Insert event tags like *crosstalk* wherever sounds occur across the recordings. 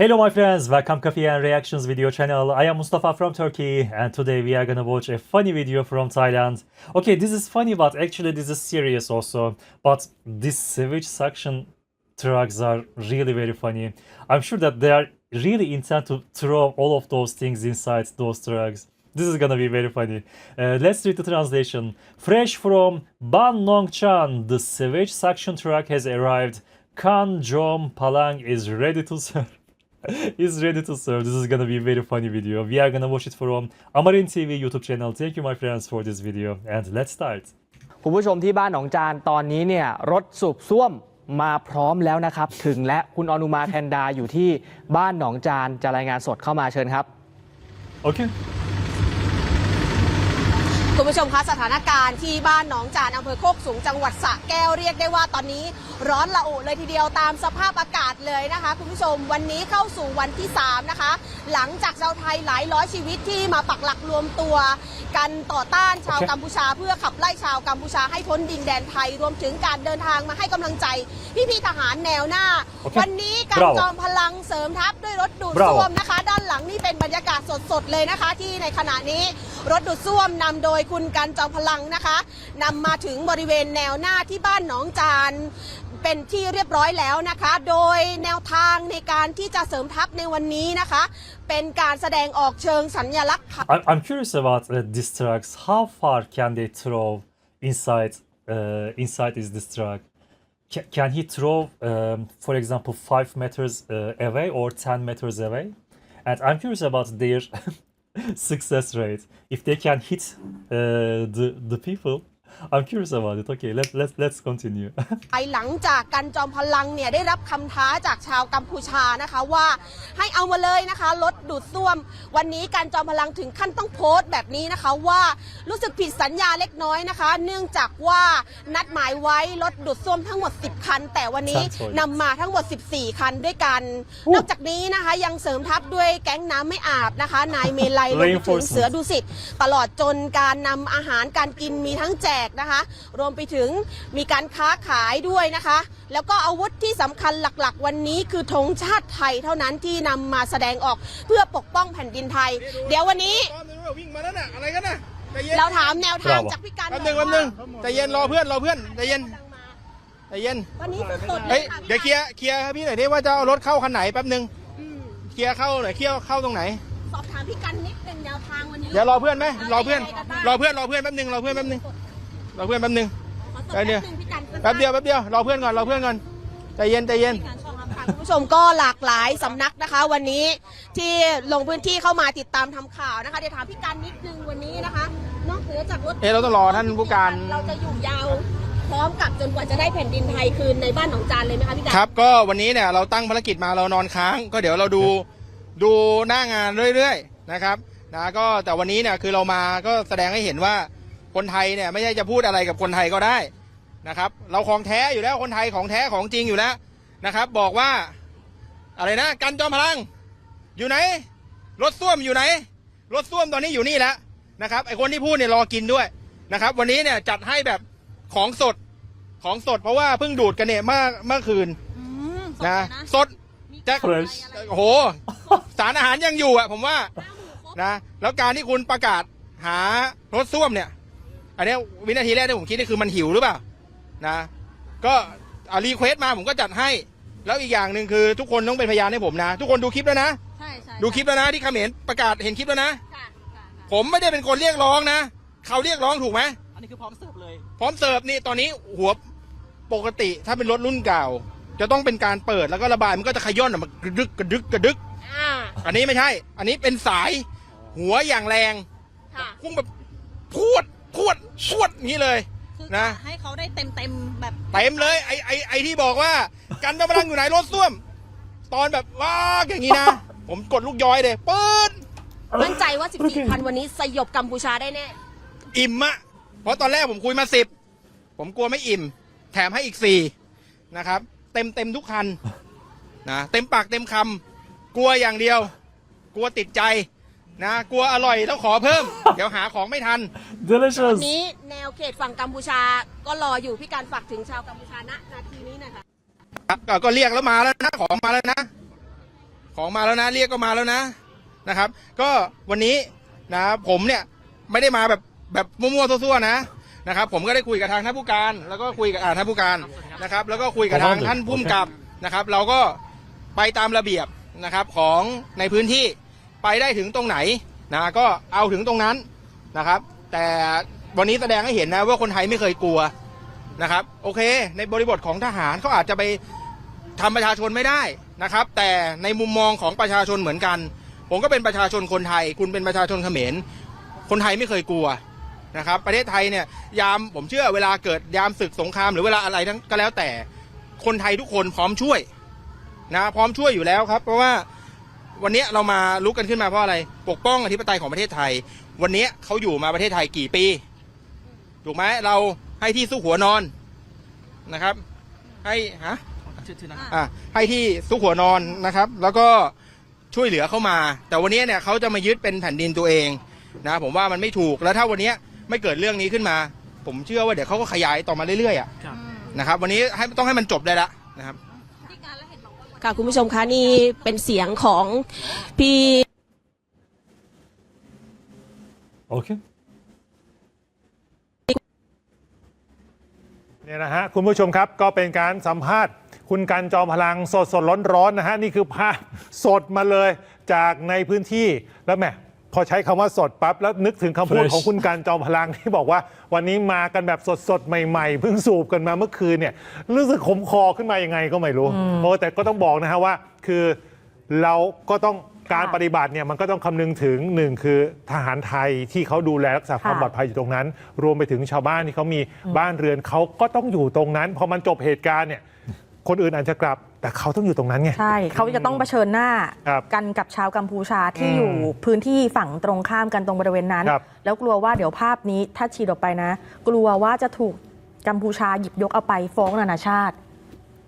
Hello my friends, welcome Coffee and Reactions video channel. I am Mustafa from Turkey and today we are gonna watch a funny video from Thailand. Okay, this is funny but actually this is serious also. But these sewage suction trucks are really very funny. I'm sure that they are really intent to throw all of those things inside those trucks. This is gonna be very funny. Uh, let's read the translation. Fresh from Ban Nong Chan, the sewage suction truck has arrived. Kan Jom Palang is ready to serve. Is ready to serve. This is gonna be a very funny video. We are gonna watch it from Amarin TV YouTube channel. Thank you, my friends, for this video. And let's start. คุณผู้ชมที่บ้านหนองจานตอนนี้เนี่ยรถสูบซ่วมมาพร้อมแล้วนะครับ ถึงและคุณอนุมาแทนดาอยู่ที่บ้านหนองจานจะรายงานสดเข้ามาเชิญครับ Okay. คุณผู้ชมคะสถานการณ์ที่บ้านหนองจานอำเภอโคกสูงจังหวัดสระแก้วเรียกได้ว่าตอนนี้ร้อนละอุเลยทีเดียวตามสภาพอากาศเลยนะคะ คุณผู้ชมวันนี้เข้าสู่วันที่ 3 นะคะ หลังจากชาวไทยหลายร้อยชีวิตที่มาปักหลักรวมตัว กันต่อต้านชาวโอเคกัมพูชา เพื่อขับไล่ชาวกัมพูชาให้พ้นดินแดนไทยรวมถึงการเดินทางมาให้กำลังใจพี่ๆทหารแนวหน้าโอเควันนี้การ Bravo จอมพลังเสริมทัพด้วยรถดูด Bravo ซ่วมนะคะ ด้านหลังนี่เป็นบรรยากาศสดๆเลยนะคะ ที่ในขณะนี้ รถดูดซ่วมนำโดยคุณกันจอมพลังนะคะนำมาถึงบริเวณแนวหน้าที่บ้านหนองจานเป็นที่เรียบร้อยแล้วนะคะ โดยแนวทางในการที่จะเสริมทัพในวันนี้นะคะ เป็นการแสดงออกเชิงสัญลักษณ์ I'm, I'm curious about uh, these trucks. How far can they throw inside uh, inside is this truck? Can, can he throw, um, for example, five meters uh, away or ten meters away? And I'm curious about their *laughs* success rate. If they can hit uh, the the people, I'm curious about it. Okay, let let let's continue. ภายหลังจากกันจอมพลังเนี่ยได้รับคำท้าจากชาวกัมพูชานะคะว่าให้เอามาเลยนะคะรถดูดซ่วม วันนี้การจอมพลังถึงขั้นต้องโพสต์แบบนี้นะคะว่ารู้สึกผิดสัญญาเล็กน้อยนะคะ เนื่องจากว่านัดหมายไว้รถดูดซ่วมทั้งหมด 10 คัน แต่วันนี้ Sounds good. นำมาทั้งหมด 14 คันด้วยกันอู้นอกจากนี้นะคะยังเสริมทัพด้วยแก๊งน้ำไม่อาบนะคะ นายเมลัยรวมไปถึง Reinforcement เสือดุสิตตลอดจนการนำอาหารการกินมีทั้งแจกนะคะ รวมไปถึงมีการค้าขายด้วยนะคะ แล้วก็อาวุธที่สำคัญหลักๆ วันนี้คือธงชาติไทยเท่านั้นที่นำมาแสดงออกเพื่อปกป้องแผ่นดินไทย เดี๋ยววันนี้ตอนนึงว่าวิ่งมาแล้วน่ะอะไรกันน่ะใจเย็นเราถามแนวทาง Bravo จากพี่การแป๊บหนึงแป๊บหนึงใจเย็นรอเพื่อนรอเพื่อนใจเย็นใจเย็นวันนี้สดๆเลเฮ้ยยค่ะเดี๋ยวเคลียร์เคลียร์ให้พี่หน่อยดิว่าจะเอารถเข้าคันไหนแป๊บหนึงอืมเคลียร์เข้าหน่อยเคลียร์เข้าตรงไหน สอบถามพี่กันนิดนึงแนวทางวันนี้เดี๋ยวรอเพื่อนไหมรอเพื่อนะไกับ้างรอเพื่อนรอเพื่อนแป๊บหนึงรอเพื่อนแป๊บหนึง รอเพื่อนแป๊บหนึงขอสดแป๊บเดียวแป๊บนึงพี่กันสั้นๆแป๊บเดียวแป๊บเดียวรอเพื่อนก่อนรอเพื่อนก่อนใจเย็นใจเย็นค่ะคุณผู้ชมก็หลากหลายสำนักนะคะ วันนี้ที่ลงพื้นที่เข้ามาติดตามทำข่าวนะคะเดี๋ยวถามพี่กันนิดนึงวันนี้นะคะนอกเหนือจากรถเอ๊ะเราต้องรอท่านผู้การ เราจะอยู่ยาวพร้อมกับจนกว่าจะได้แผ่นดินไทยคืนในบ้านหนองจานเลยไหมคะพี่กัน ครับก็วันนี้เนี่ยเราตั้งภารกิจมาเรานอนค้าง ก็เดี๋ยวเราดูดูหน้างานเรื่อยๆนะครับนะก็แต่วันนี้เนี่ยคือเรามาก็แสดงให้เห็นว่า คนไทยเนี่ยไม่ใช่จะพูดอะไรกับคนไทยก็ได้นะครับ เราของแท้อยู่แล้วคนไทยของแท้ของจริงอยู่แล้วนะครับ บอกว่าอะไรนะ กันจอมพลังอยู่ไหนรถส้วมอยู่ไหนรถส้วมตอนนี้อยู่นี่แล้วนะครับไอคนที่พูดเนี่ยรอกินด้วยนะครับ วันนี้เนี่ยจัดให้แบบของสดของสดเพราะว่าเพิ่งดูดกันเนี่ยเมื่อเมื่อคืนอืมสดนะเลยสดจะ Fresh โอ้โห สารอาหารยังอยู่อะผมว่านะ แล้วการที่คุณประกาศหารถส้วมเนี่ย อันเนี้ยวินาทีแรกที่ผมคิดนี่คือมันหิวหรือเปล่านะ ก็เอารีเควสมาผมก็จัดให้ แล้วอีกอย่างหนึ่งคือทุกคนต้องเป็นพยานให้ผมนะ ทุกคนดูคลิปแล้วนะใช่ใช่ดูคลิปแล้วนะที่เขมรประกาศเห็นคลิปแล้วนะ ค่ะค่ะค่ะผมไม่ได้เป็นคนเรียกร้องนะ เขาเรียกร้องถูกไหม อันนี้คือพร้อมเสิร์ฟเลย พร้อมเสิร์ฟนี่ตอนนี้หัวปกติถ้าเป็นรถรุ่นเก่า จะต้องเป็นการเปิดแล้วก็ระบายมันก็จะขย้อนออกมากระดึกกระดึกกระดึก อ่าอันนี้ไม่ใช่ อันนี้เป็นสาย หัวอย่างแรงค่ะพุ่งแบบพวด พวดพวดอย่างนี้เลย คือนะ ให้เขาได้เต็มเต็มๆแบบเต็มเลยไอไอไอที่บอกว่า กันกำลังอยู่ไหนรถส้วม ตอนแบบว้าอย่างนี้นะ ผมกดลูกย้อยเลยปื๊ดมั่นใจว่า 14 คันวันนี้สยบกัมพูชาได้แน่ อิ่มอะเพราะตอนแรกผมคุยมาสิบผมกลัวไม่อิ่ม แถมให้อีกสี่นะครับ เต็มเต็มทุกคันนะเต็มปากเต็มคำกลัวอย่างเดียว กลัวติดใจ นะกลัวอร่อยแล้วขอเพิ่ม เดี๋ยวหาของไม่ทัน Delicious. นี้แนวเขตฝั่งกัมพูชาก็รออยู่พี่การฝากถึงชาวกัมพูชาณนาทีนี้หนะคะก็ก็เรียกแล้วมาแล้วนะของมาแล้วนะขของมาแล้วนะ เรียกก็มาแล้วนะนะครับ ก็วันนี้นะผมเนี่ยไม่ได้มาแบบแบบมั่วๆซั่วๆนะนะครับ ผมก็ได้คุยกับทางท่านผู้การ แล้วก็คุยกับอ่าท่านผู้การนะครับ แล้วก็คุยกับทางท่านผู้กำกับนะครับ เราก็ไปตามระเบียบนะครับของในพื้นที่ ไปได้ถึงตรงไหนนะก็เอาถึงตรงนั้นนะครับ แต่วันนี้แสดงให้เห็นนะว่าคนไทยไม่เคยกลัวนะครับ โอเค ในบริบทของทหารเขาอาจจะไปทำประชาชนไม่ได้นะครับ แต่ในมุมมองของประชาชนเหมือนกัน ผมก็เป็นประชาชนคนไทย คุณเป็นประชาชนเขมร คนไทยไม่เคยกลัวนะครับ ประเทศไทยเนี่ยยามผมเชื่อเวลาเกิดยามศึกสงครามหรือเวลาอะไรทั้งก็แล้วแต่คนไทยทุกคนพร้อมช่วยนะพร้อมช่วยอยู่แล้วครับ เพราะว่า วันนี้เรามาลุกกันขึ้นมาเพราะอะไร ปกป้องอธิปไตยของประเทศไทย วันนี้เขาอยู่มาประเทศไทยกี่ปี ถูกไหมเราให้ที่สู้หัวนอนนะครับ ให้ฮะอะให้ที่ซุกหัวนอนนะครับ แล้วก็ช่วยเหลือเข้ามา แต่วันนี้เนี่ยเขาจะมายึดเป็นแผ่นดินตัวเองนะผมว่ามันไม่ถูกแล้วถ้าวันนี้ไม่เกิดเรื่องนี้ขึ้นมา ผมเชื่อว่าเดี๋ยวเขาก็ขยายต่อมาเรื่อยๆอะนะครับ วันนี้ให้ต้องให้มันจบได้ละนะครับ ค่ะคุณผู้ชมคะนี่เป็นเสียงของพี่ Okay. เนี่ยนะฮะคุณผู้ชมครับก็เป็นการสัมภาษณ์ คุณกันจอมพลังสดสดร้อนร้อนๆนะฮะนี่คือภาพสดมาเลยจากในพื้นที่แล้วแหม พอใช้คำว่าสดปั๊บแล้วนึกถึงคำพูด Fresh ของคุณกันจอมพลังที่บอกว่าวันนี้มากันแบบสดสดๆ ใหม่ๆเพิ่งสูบกันมาเมื่อคืนเนี่ย รู้สึกขมคอขึ้นมายังไงก็ไม่รู้โอ้แต่ก็ต้องบอกนะฮะว่า คือเราก็ต้องการปฏิบัติเนี่ยมันก็ต้องคำนึงถึงหนึ่งคือทหารไทยที่เขาดูแลรักษาความค่ะ ปลอดภัยอยู่ตรงนั้น รวมไปถึงชาวบ้านที่เขามีบ้านเรือนเขาก็ต้องอยู่ตรงนั้นพอมันจบเหตุการณ์เนี่ย คนอื่นอาจจะกลับ แต่เขาต้องอยู่ตรงนั้นไง ใช่เขาจะต้องเผชิญหน้าครับกันกับชาวกัมพูชาที่อืมอยู่พื้นที่ฝั่งตรงข้ามกันตรงบริเวณนั้น ครับแล้วกลัวว่าเดี๋ยวภาพนี้ถ้าฉีดออกไปนะ กลัวว่าจะถูกกัมพูชาหยิบยกเอาไปฟ้องนานาชาติ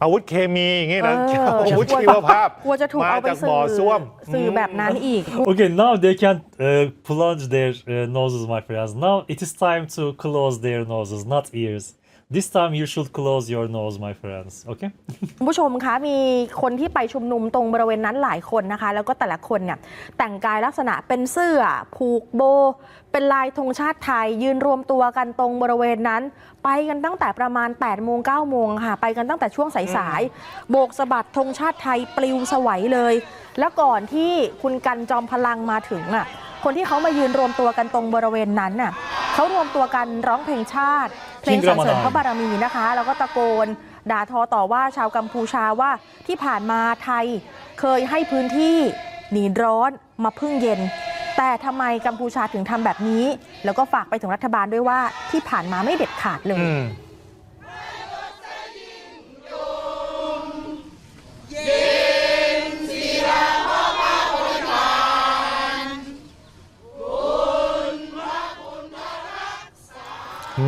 อาวุธเคมีอย่างงี้นะเอออาวุธกลัวชีวภาพกลัวจะถูกมาเอาไปจากสื่บ่อส้วม สื่อแบบนั้นอีก Okay, now they can uh, plunge their uh, noses, my friends. Now it is time to close their noses, not ears. This time you should close your nose, my friends. Okay? คุณผู้ชมคะมีคนที่ไปชุมนุมตรงบริเวณนั้นหลายคนนะคะ แล้วก็แต่ละคนเนี่ยแต่งกายลักษณะเป็นเสื้อผูกโบ เป็นลายธงชาติไทย ยืนรวมตัวกันตรงบริเวณนั้น ไปกันตั้งแต่ประมาณ8โมง9โมงค่ะ ไปกันตั้งแต่ช่วงสายๆโบกสะบัดธงชาติไทยปลิวสวัยเลย แล้วก่อนที่คุณกันจอมพลังมาถึงอะคนที่เขามายืนรวมตัวกันตรงบริเวณนั้นน่ะเขารวมตัวกันร้องเพลงชาติ เพลงสรรเสริญพระบารมีนะคะ แล้วก็ตะโกน ด่าทอต่อว่าชาวกัมพูชาว่าที่ผ่านมาไทยเคยให้พื้นที่หนีร้อนมาพึ่งเย็น แต่ทำไมกัมพูชาถึงทำแบบนี้ แล้วก็ฝากไปถึงรัฐบาลด้วยว่าที่ผ่านมาไม่เด็ดขาดเลย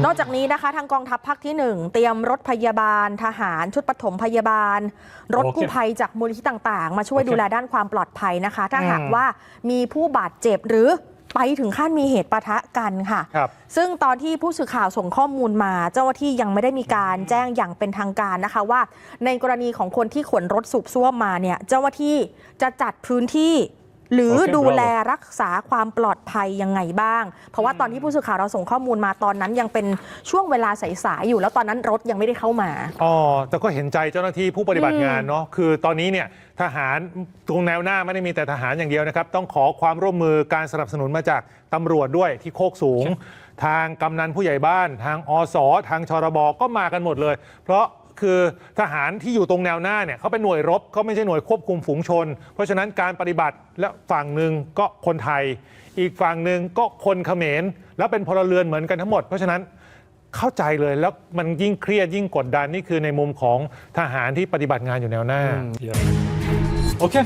นอกจากนี้นะคะ ทางกองทัพภาคที่ 1 เตรียมรถพยาบาลทหารชุดปฐมพยาบาล รถโอเคกู้ภัยจากมูลนิธิต่าง ๆ มาช่วยโอเคดูแลด้านความปลอดภัยนะคะ ถ้าอืมหากว่ามีผู้บาดเจ็บหรือไปถึงขั้นมีเหตุปะทะกันค่ะครับซึ่งตอนที่ผู้สื่อข่าวส่งข้อมูลมา เจ้าหน้าที่ยังไม่ได้มีการแจ้งอย่างเป็นทางการนะคะว่า ในกรณีของคนที่ขนรถสูบซ่วมมาเนี่ยเจ้าหน้าที่จะจัดพื้นที่ หรือโอเคดูแล bravo รักษาความปลอดภัยยังไงบ้าง เพราะว่าตอนที่ผู้สื่อข่าวเราส่งข้อมูลมาตอนนั้นยังเป็นช่วงเวลาสายๆอยู่ แล้วตอนนั้นรถยังไม่ได้เข้ามาอ๋อแต่ก็เห็นใจเจ้าหน้าที่ผู้ปฏิบัติงานเนาะคือตอนนี้เนี่ยทหารตรงแนวหน้าไม่ได้มีแต่ทหารอย่างเดียวนะครับ ต้องขอความร่วมมือการสนับสนุนมาจากตำรวจด้วยที่โคกสูง ทางกำนันผู้ใหญ่บ้าน ทางอส ทางชรบก็มากันหมดเลย เพราะ คือทหารที่อยู่ตรงแนวหน้าเนี่ยเขาเป็นหน่วยรบเขาไม่ใช่หน่วยควบคุมฝูงชน เพราะฉะนั้นการปฏิบัติและฝั่งหนึ่งก็คนไทย อีกฝั่งหนึ่งก็คนเขมรแล้วเป็นพลเรือนเหมือนกันทั้งหมด เพราะฉะนั้นเข้าใจเลยแล้วมันยิ่งเครียดยิ่งกดดันนี่คือในมุมของทหารที่ปฏิบัติงานอยู่แนวหน้า Yeah. Okay,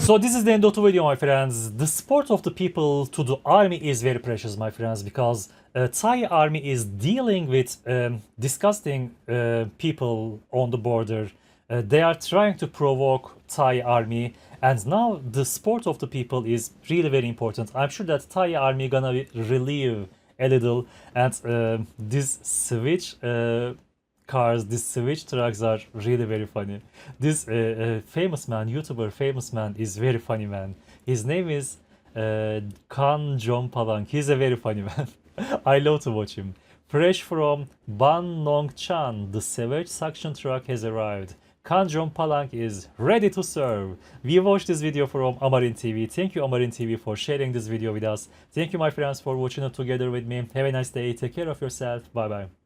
so this is the end of the video, my friends. The support of the people to the army is very precious, my friends, because uh, Thai army is dealing with um, disgusting uh, people on the border. Uh, they are trying to provoke Thai army, and now the support of the people is really very important. I'm sure that Thai army gonna relieve a little, and uh, this switch. Uh, cars, these switch trucks are really very funny. This uh, uh, famous man, YouTuber famous man, is very funny man. His name is uh, Kan Jong Palang. He's a very funny *laughs* man. I love to watch him. Fresh from Ban Nong Chan, the sewage suction truck has arrived. Kanjon Palang is ready to serve. We watched this video from Amarin TV. Thank you Amarin TV for sharing this video with us. Thank you my friends for watching it together with me. Have a nice day. Take care of yourself. Bye bye.